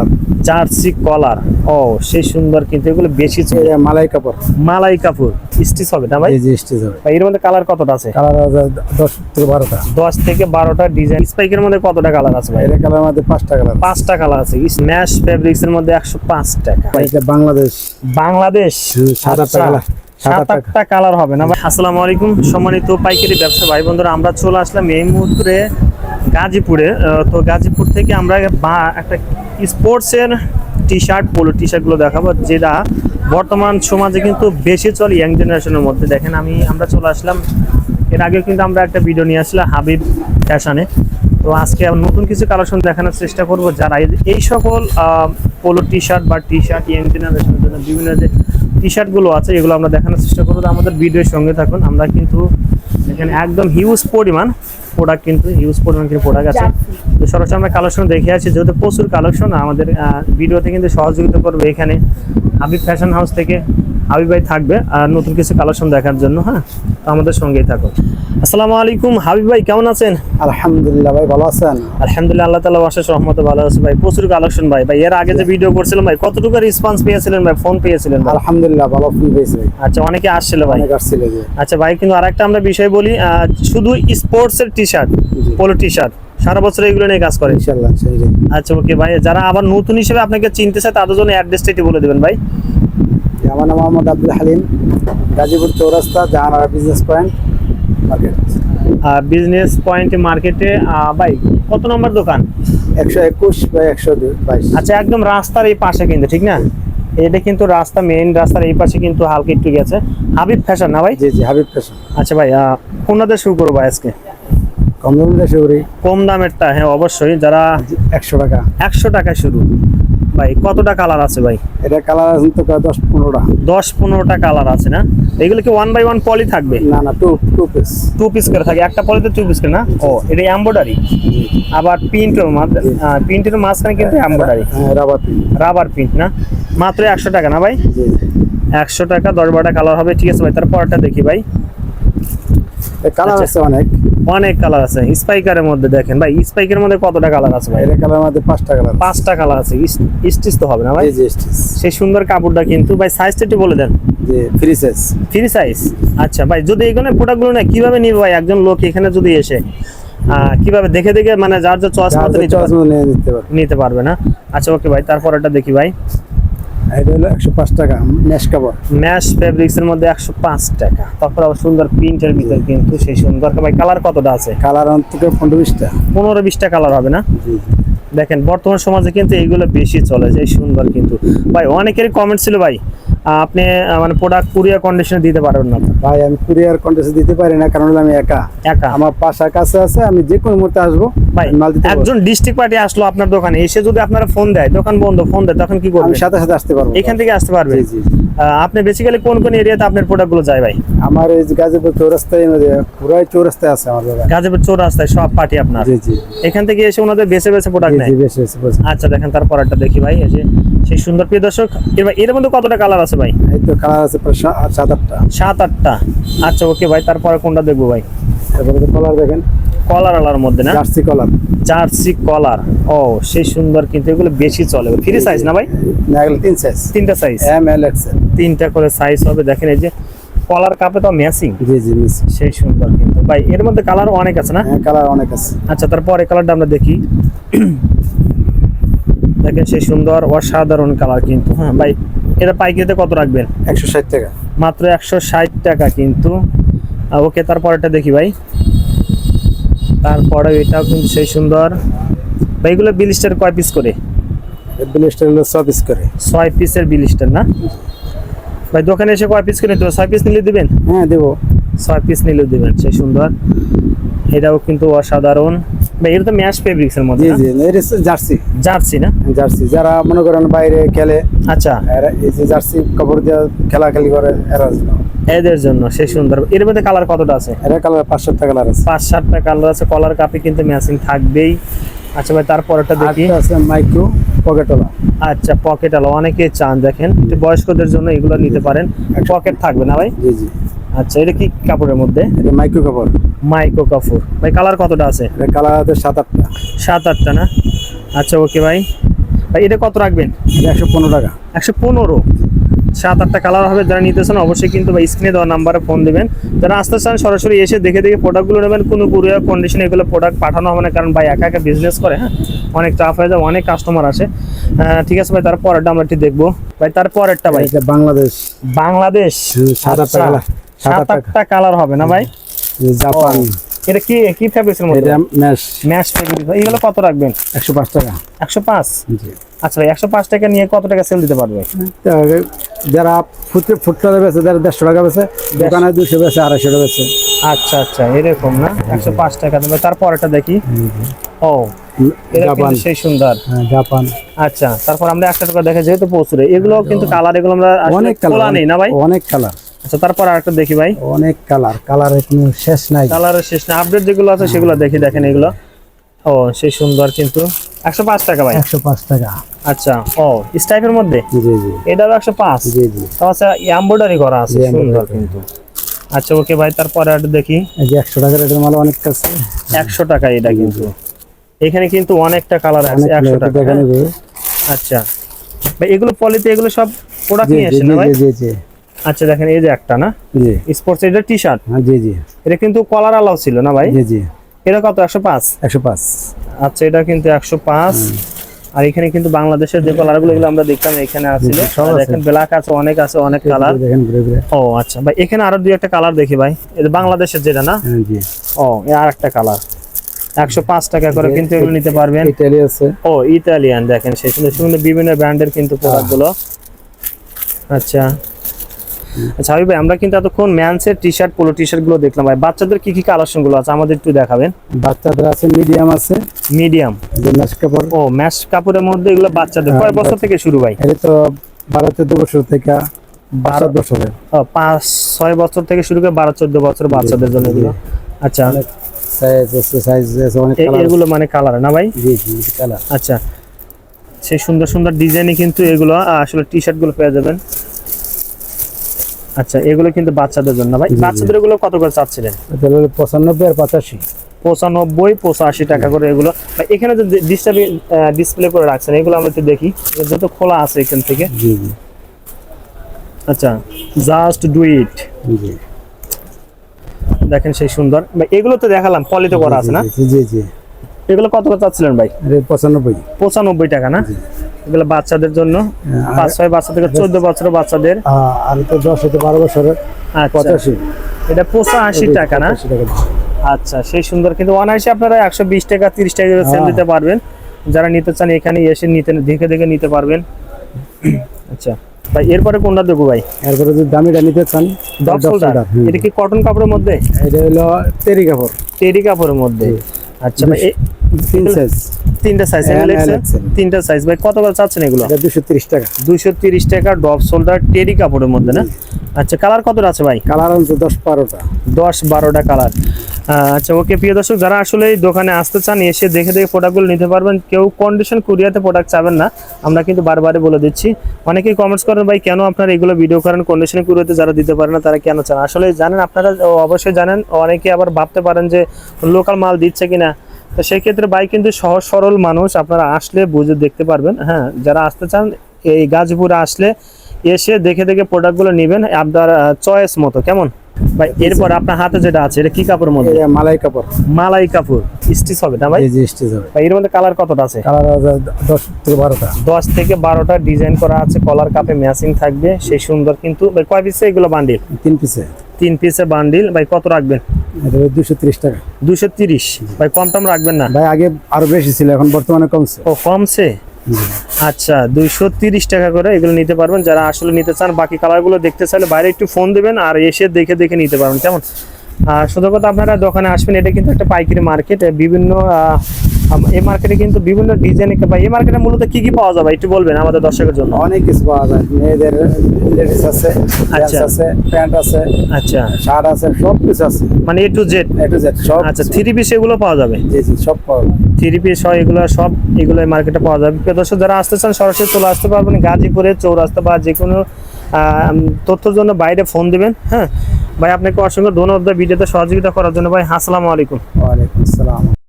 কলার jersey কলার ও সেই সুন্দর কিন্তু এগুলো বেশি। মালাই কাপড়। মালাই কাপড়। স্টিচ হবে না ভাই? এই যে স্টেজ হবে। ভাই এর মধ্যে কালার কতটা আছে? কালার আছে দশ থেকে বারোটা। দশ থেকে বারোটা ডিজাইন স্পাইকের মধ্যে কতটা কালার আছে ভাই? এটা কালার মধ্যে পাঁচটা কালার পাঁচটা কালার আছে। স্ম্যাশ ফেব্রিক্স এর মধ্যে একশো পাঁচ টাকা। ভাই, এটা বাংলাদেশ। বাংলাদেশ? হুম, সাত আটটা আচ্ছা, কালার। সাত। আটটা কালার হবে না ভাই? আসসালামু আলাইকুম। সম্মানিত পাইকারি ব্যবসা ভাই বন্ধুরা আমরা চলে আসলাম এই মুহূর্তে গাজীপুরে তো গাজীপুর থেকে আমরা একটা স্পোর্টসের টি শার্ট পোলো টি শার্টগুলো দেখাবো, যেটা বর্তমান সমাজে কিন্তু বেশি চলে ইয়াং জেনারেশনের মধ্যে। দেখেন আমি, আমরা চলে আসলাম। এর আগে কিন্তু আমরা একটা ভিডিও নিয়ে আসলাম হাবিব ফ্যাশনে তো আজকে নতুন কিছু কালেকশন দেখানোর চেষ্টা করব। যারা এই- সকল পোলো টি শার্ট বা টি শার্ট ইয়াং জেনারেশনের জন্য বিভিন্ন যে টি শার্টগুলো আছে, এগুলো আমরা দেখানোর চেষ্টা করব। আমাদের ভিডিওর সঙ্গে থাকুন। আমরা কিন্তু এখানে একদম হিউজ পরিমাণ প্রোডাক্ট কিন্তু হিউজ পরিমাণ কিন্তু প্রোডাক্ট আছে। তো সরাসরি আমরা কালেকশন দেখে আছি যেহেতু প্রচুর কালেকশন আমাদের ভিডিওতে কিন্তু সহযোগিতা করবে এখানে। হাবিব ফ্যাশন হাউস থেকে হাবিব ভাই থাকবে আর নতুন কিছু কালেকশন দেখার জন্য হ্যাঁ? আমাদের সঙ্গেই থাকুন আসসালামু আলাইকুম হাবিব ভাই কেমন আছেন? আলহামদুলিল্লাহ ভাই ভালো আছেন? আলহামদুলিল্লাহ আল্লাহ তালা বাসা রহমতে ভালো আছে ভাই। প্রচুর কালেকশন ভাই। ভাই এর আগে যে ভিডিও করছিলাম ভাই কতটুকু রেসপন্স পেয়েছিলেন ভাই? ফোন পেয়েছিলেন আলহামদুলিল্লাহ ভালো ফোন পেয়েছি আচ্ছা অনেকে আসছিল ভাই। অনেক আসছিল আচ্ছা ভাই কিন্তু আরেকটা আমরা বিষয় বলি আহ, শুধু স্পোর্টস এর T shirt. Polo T shirt সারা বছর এগুলো নিয়ে কাজ করে। ইনশাল্লাহ সেই আচ্ছা ওকে ভাই যারা আবার নতুন হিসেবে আপনাকে চিনতে চায় তাদের জন্য অ্যাড্রেসটা একটু বলে দেবেন ভাই। আমার নাম Mohammad Abdul Halim Gazipur Chowrasta Jahanara business point market business point মার্কেটে ভাই কত নম্বর দোকান? একশো একুশ বাই একশো বাইশ। আচ্ছা একদম রাস্তার এই পাশে কিন্তু ঠিক না? এটা কিন্তু রাস্তা মেইন রাস্তার এই পাশে কিন্তু হালকা একটু গেছে। হাবিব ফ্যাশন না ভাই? জি জি হাবিব ফ্যাশন আচ্ছা ভাই আহ, কোনটাতে শুরু করব ভাই আজকে? কম দাম দেশে কম দামেরটা হ্যাঁ অবশ্যই। যারা একশো টাকা। একশো টাকায় শুরু। ভাই কতটা কালার আছে ভাই? এটা কালার আছে তো প্রায় দশ পনেরোটা। দশ পনেরোটা কালার আছে না? এগুলো কি ওয়ান বাই ওয়ান পলি থাকবে? না না two two piece two piece করে থাকে একটা পলিতে টু পিস করে না? ও এটা এম্বয়ডারি আবার প্রিন্টের প্রিন্টের মাঝখানে কিন্তু embroidery rubber print rubber print না? মাত্র একশো টাকা না ভাই? একশো টাকা দশ বারোটা কালার হবে ঠিক আছে ভাই। তারপরটা দেখি ভাই। কালার আচ্ছা। আছে অনেক। অনেক কালার আছে। স্পাইকারের মধ্যে দেখেন ভাই স্পাইকের মধ্যে কতটা কালার আছে ভাই? এটা কালার মধ্যে পাঁচটা কালার পাঁচটা কালার আছে। স্টিচ তো হবে না ভাই? জি স্টিচ সেই সুন্দর কাপড়টা কিন্তু ভাই সাইজটা একটু বলে দেন। জি ফ্রি সাইজ ফ্রি সাইজ আচ্ছা ভাই যদি এখানে প্রোডাক্টগুলো না কীভাবে নিবে ভাই? একজন লোক এখানে যদি এসে কীভাবে দেখে দেখে মানে যার যার চয়েস মতো নিতে পারবে। না? আচ্ছা ওকে ভাই তারপর এটা দেখি ভাই। এটা হলো একশো পাঁচ টাকা ম্যাশ কাপড় ম্যাশ ফেব্রিক্স এর মধ্যে একশো পাঁচ টাকা। তারপর আবার সুন্দর প্রিন্টের ভিতর কিন্তু সেই সুন্দর। ভাই কালার কতটা আছে? কালার অন্তত পনেরো বিশটা। পনেরো বিশটা কালার হবে না? দেখেন বর্তমান সমাজে কিন্তু এইগুলো বেশি চলে যায় সুন্দর কিন্তু। ভাই অনেকেরই কমেন্ট ছিল ভাই আপনি মানে প্রোডাক্ট কুরিয়ার কন্ডিশনে দিতে পারবেন না। ভাই আমি কুরিয়ার কন্ডিশনে দিতে পারি না কারণ আমি একা। একা? আমার পাশা কাছে আছে আমি যে কোনো মুহূর্তে আসব ভাই মাল দিতে একজন ডিস্ট্রিক্ট পার্টি আসলো আপনার দোকানে এসে যদি আপনারা ফোন দেয় দোকান বন্ধ ফোন দেয় তখন কি আমি করবেন? সাথে সাথে আসতে পারব। এখান থেকে আসতে পারবে জি জি। আপনি বেসিক্যালি কোন কোন এরিয়াতে আপনার প্রোডাক্টগুলো যায় ভাই? আমার এই যে গাজীপুর চৌরাস্তায় পুরাই চৌরাস্তায় আছে আমার গাজীপুর চোর রাস্তায় সব পার্টি আপনার? জি জি। এখান থেকে এসে ওনাদের বেছে বেছে প্রোডাক্ট নেয়? বেশি বেশি। আচ্ছা দেখেন তারপর একটা দেখি ভাই এই যে সেই সুন্দর প্রিয় দর্শক। এর মধ্যে কতটা কালার আছে ভাই? এই তো কালার আছে প্রায় সাত আটটা। সাত আটটা। আচ্ছা ওকে ভাই তারপরে কোনটা দেখব ভাই? তারপরে কলার দেখেন। কলার আলার মধ্যে না? জার্সি কলার। জার্সি কলার। ও সেই সুন্দর কিন্তু এগুলো বেশি চলে। ফ্রি সাইজ না ভাই? না এগুলো তিন সাইজ তিনটা সাইজ এম এল এক্সেল তিনটা করে সাইজ হবে। দেখেন এই যে কলার কাপে তো ম্যাচিং জি জি সেই সুন্দর কিন্তু। ভাই এর মধ্যে কালার অনেক আছে না? হ্যাঁ কালার অনেক আছে। আচ্ছা তারপরে কালারটা আমরা দেখি। দেখেন সেই সুন্দর অসাধারণ কালার কিন্তু। হ্যাঁ ভাই এটা পাইকারিতে কত রাখবেন? একশো ষাট টাকা। মাত্র একশো ষাট টাকা কিন্তু। ওকে তারপরেটা দেখি ভাই। তারপরে এটাও কিন্তু সেই সুন্দর। ভাই এগুলো বিলিস্টার কয় পিস করে? ব্লেস্টার সব পিস করে। ছয় পিসের বিলিস্টার না? ভাই দোকানে এসে কয় পিস করে দেবো ছয় পিস নিলে দিবেন? হ্যাঁ দেবো। ছয় পিস নিলে দিবেন সেই সুন্দর। এটাও কিন্তু অসাধারণ। এটা তো ম্যাশ মধ্যে জি জি এটা জার্সি। জার্সি না? জার্সি যারা মনে করেন বাইরে খেলে আচ্ছা। এই যে জার্সি কাপড় দিয়ে খেলাখেলি করে এরা এদের জন্য সেই সুন্দর। এর মধ্যে কালার কতটা আছে? এরা কালার পাঁচ সাতটা কালার আছে। পাঁচ সাতটা কালার আছে কলার কাপে কিন্তু ম্যাচিং থাকবেই। আচ্ছা ভাই তারপরটা দেখি। আছে মাইক্রো পকেটওয়ালা আচ্ছা পকেট আলো অনেকে চান দেখেন। বয়স্কদের জন্য এগুলো নিতে পারেন। পকেট থাকবে না ভাই? জি জি। আচ্ছা এটা কি কাপড়ের মধ্যে? এটা মাইক্রো কাপড়। মাইক্রো কাপড়। ভাই কালার কতটা আছে? এটা কালার আছে সাত আটটা। সাত আটটা না? আচ্ছা ওকে ভাই। ভাই এটা কত রাখবেন? একশো পনেরো টাকা। একশো পনেরো। সাত আটটা কালার হবে যারা নিতে চান অবশ্যই কিন্তু বা স্ক্রিনে দেওয়া নাম্বারে ফোন দিবেন। যারা আসতে চান সরাসরি এসে দেখে দেখে প্রোডাক্টগুলো নেবেন। কোনো কুরিয়ার কন্ডিশনে এগুলো প্রোডাক্ট পাঠানো হবে না কারণ ভাই একা একা বিজনেস করে হ্যাঁ? অনেক টাফ হয়ে যায় অনেক কাস্টমার আসে। ঠিক আছে ভাই তার পরেরটা আমরা একটু দেখব। ভাই তার পরেরটা ভাই বাংলাদেশ। বাংলাদেশ। সাত আটটা আচ্ছা, colour, সাত আটটা। কালার হবে না ভাই? জাপান। এটা কি কি ফ্যাব্রিক্সের মধ্যে? এটা ম্যাশ ম্যাশ ফ্যাব্রিক এগুলো কত রাখবেন? একশো পাঁচ টাকা। একশো পাঁচ? জি। আচ্ছা ভাই একশো পাঁচ টাকা নিয়ে কত টাকা সেল দিতে পারবে? যারা ফুটে ফুটকারে বেছে যারা দেড়শো টাকা বেছে দোকানে দুশো বেছে আড়াইশো টাকা বেছে আচ্ছা আচ্ছা এরকম না? একশো পাঁচ টাকা দেবে তারপর এটা দেখি। ও জাপান। সেই সুন্দর। হ্যাঁ, জাপান। আচ্ছা তারপর আমরা একটা টাকা দেখে যেহেতু প্রচুরে এগুলো কিন্তু কালার এগুলো আমরা অনেক কালার নেই না ভাই? অনেক কালার আচ্ছা তারপর আরেকটা দেখি ভাই। অনেক কালার কালারের কোনো শেষ নাই। কালারের শেষ না আপডেট যেগুলো আছে সেগুলো দেখি দেখেন এগুলো। ও সেই সুন্দর কিন্তু। একশো পাঁচ টাকা ভাই। একশো পাঁচ টাকা। আচ্ছা ও স্টাইপের মধ্যে? জি জি এটাও একশো পাঁচ? জি জি। আচ্ছা এমব্রয়ডারি করা আছে সুন্দর কিন্তু। আচ্ছা ওকে ভাই তারপরে একটা দেখি। এই যে একশো টাকার এটার মাল অনেক কাছে। একশো টাকা এটা কিন্তু। এখানে কিন্তু অনেকটা কালার আছে একশো টাকা। আচ্ছা। ভাই এগুলো পলিতে এগুলো সব প্রোডাক্ট নিয়ে আসেন ভাই? জি জি। আচ্ছা দেখেন এই যে একটা না? জি। স্পোর্টস এটা টি শার্ট হ্যাঁ জি জি। এটা কিন্তু কলার আলাও ছিল না ভাই? জি জি। এটা কত? একশো পাঁচ? একশো পাঁচ। আচ্ছা এটা কিন্তু একশো পাঁচ। আর এখানে কিন্তু বাংলাদেশের যে কালারগুলো এগুলো আমরা দেখতাম এখানে আছে। দেখেন ব্ল্যাক আছে অনেক আছে অনেক কালার দেখেন ঘুরে ঘুরে। ও আচ্ছা। ভাই এখানে আরও দুই একটা কালার দেখি ভাই। এটা বাংলাদেশের যেটা না? হ্যাঁ জি। ও আর একটা কালার একশো পাঁচ টাকা করে কিন্তু এগুলো নিতে পারবেন। ও ইতালিয়ান দেখেন। সেই সুন্দর সুন্দর বিভিন্ন ব্র্যান্ডের কিন্তু প্রোডাক্টগুলো। আচ্ছা। আচ্ছা হাবিব ভাই আমরা কিন্তু এতক্ষণ ম্যানসের টি শার্ট পোলো টি শার্টগুলো দেখলাম ভাই। বাচ্চাদের কি কি কালেকশনগুলো আছে? আমাদের একটু দেখাবেন। বাচ্চাদের আছে মিডিয়াম আছে। মিডিয়াম ম্যাশ কাপড়। ও ম্যাশ কাপড়ের মধ্যে এগুলো বাচ্চাদের। হ্যাঁ, কয় বছর থেকে শুরু ভাই? এটা তো বারো চোদ্দ বছর থেকে বারো বছরের পাঁচ ছয় বছর থেকে শুরু করে বারো চোদ্দ বছর বাচ্চাদের জন্য এগুলো। আচ্ছা। এগুলো মানে কালার না ভাই? জি জি কালার আচ্ছা। সেই সুন্দর সুন্দর ডিজাইনে কিন্তু এগুলো আসলে টি শার্টগুলো পেয়ে যাবেন। আচ্ছা এগুলো কিন্তু বাচ্চাদের জন্য ভাই। বাচ্চাদের এগুলো কত করে চাচ্ছিলেন? পঁচানব্বই আর পঁচাশি। পঁচানব্বই পঁচাশি টাকা করে এগুলো। এখানে যে ডিসপ্লে ডিসপ্লে করে রাখছেন এগুলো আমরা একটু দেখি। যত খোলা আছে এখান থেকে। আচ্ছা জাস্ট ডু ইট দেখেন সেই সুন্দর। এগুলো তো দেখালাম পলিতে করা আছে না? জি জি। এগুলো কত করে চাচ্ছিলেন ভাই? পঁচানব্বই। পঁচানব্বই টাকা না? এগুলো বাচ্চাদের জন্য? পাঁচ ছয় বাচ্চা থেকে চোদ্দ বছরের বাচ্চাদের। আহ, আর তো দশ হতে বারো বছরের। আচ্ছা। পঁচাশি। এটা পঁচাশি টাকা না? আচ্ছা সেই সুন্দর। কিন্তু অনায়াসে আপনারা একশো বিশ টাকা তিরিশ টাকা সেল হ্যাঁ। দিতে পারবেন। যারা নিতে চান এখানে এসে নিতে দেখে দেখে নিতে পারবেন। আচ্ছা। ভাই এরপরে কোনটা দেবো ভাই? এরপরে যদি দামিটা নিতে চান। এটা কি কটন কাপড়ের মধ্যে? এটা হলো তেরি কাপড়। টেরি কাপড়ের মধ্যে। আচ্ছা ভাই তিন সাইজ তিনটা সাইজ হ্যাঁ। তিনটা সাইজ ভাই কত করে চাচ্ছেন এগুলো? দুশো তিরিশ টাকা। দুইশো তিরিশ টাকা ডব শোল্ডার টেরি কাপড়ের মধ্যে না? আচ্ছা কালার কতটা আছে ভাই? কালার আনছে দশ বারোটা। দশ বারোটা কালার আচ্ছা ওকে প্রিয় দর্শক যারা আসলে এই দোকানে আসতে চান এসে দেখে দেখে প্রোডাক্টগুলো নিতে পারবেন। কেউ কন্ডিশন কুরিয়াতে প্রোডাক্ট চাবেন না। আমরা কিন্তু বারবারে বলে দিচ্ছি। অনেকেই কমেন্টস করেন ভাই কেন আপনারা এগুলো ভিডিও করেন? কন্ডিশন কুরিয়াতে যারা দিতে পারে না তারা কেন চান? আসলে জানেন আপনারা অবশ্যই জানেন। অনেকে আবার ভাবতে পারেন যে লোকাল মাল দিচ্ছে কিনা? তো সেই ক্ষেত্রে বাইক কিন্তু সহজ সরল মানুষ, আপনারা আসলে বুঝে দেখতে পারবেন হ্যাঁ। যারা আসতে চান, এই গাছপুরে আসলে এসে দেখে দেখে প্রোডাক্টগুলো নেবেন, আপনার চয়েস মতো। কেমন? ভাই এরপর আপনার হাতে যেটা আছে এটা কি কাপড়ের মধ্যে? মালাই কাপড়। মালাই কাপড়। স্টিচ হবে না ভাই? যে স্টেজ হবে। ভাই এর মধ্যে কালার কতটা আছে? কালার আছে দশ থেকে বারোটা। দশ থেকে বারোটা ডিজাইন করা আছে কলার কাপে ম্যাচিং থাকবে সেই সুন্দর কিন্তু ভাই কয় পিসে এগুলো বান্ডিল তিন পিসে তিন পিসে বান্ডিল ভাই কত রাখবেন? দুশো তিরিশ টাকা। দুশো তিরিশ। ভাই কম টম রাখবেন না? ভাই আগে আরও বেশি ছিল এখন বর্তমানে কমছে। ও কমছে? আচ্ছা দুইশো তিরিশ টাকা করে এগুলো নিতে পারবেন। যারা আসলে নিতে চান, বাকি কালারগুলো দেখতে চাইলে বাইরে একটু ফোন দেবেন আর এসে দেখে দেখে নিতে পারবেন। কেমন? শুধু কথা আপনারা দোকানে আসবেন, এটা কিন্তু একটা পাইকারি মার্কেট। বিভিন্ন এই মার্কেটে কিন্তু বিভিন্ন ডিজাইন বা এই মার্কেটে মূলত কি কি পাওয়া যাবে একটু বলবেন আমাদের দর্শকের জন্য? অনেক কিছু পাওয়া যায়। মেয়েদের লেডিস আছে আচ্ছা। আচ্ছা। আছে প্যান্ট আছে আচ্ছা। শার্ট আছে সব কিছু আছে। মানে A to Z A to Z সব আচ্ছা থ্রি পিস এগুলো পাওয়া যাবে? জি জি সব পাওয়া যায়। থ্রি পিস হয় এগুলো সব এগুলো মার্কেটে পাওয়া যাবে। দর্শক যারা আসতে চান সরাসরি চলে আসতে পারবেন। গাজীপুরে চৌরাস্তা বা যে কোনো তথ্যের জন্য বাইরে ফোন দিবেন হ্যাঁ? ভাই আপনাকে অসংখ্য ধন্যবাদ। ভিডিওতে সহযোগিতা করার জন্য। ভাই আসসালামু আলাইকুম।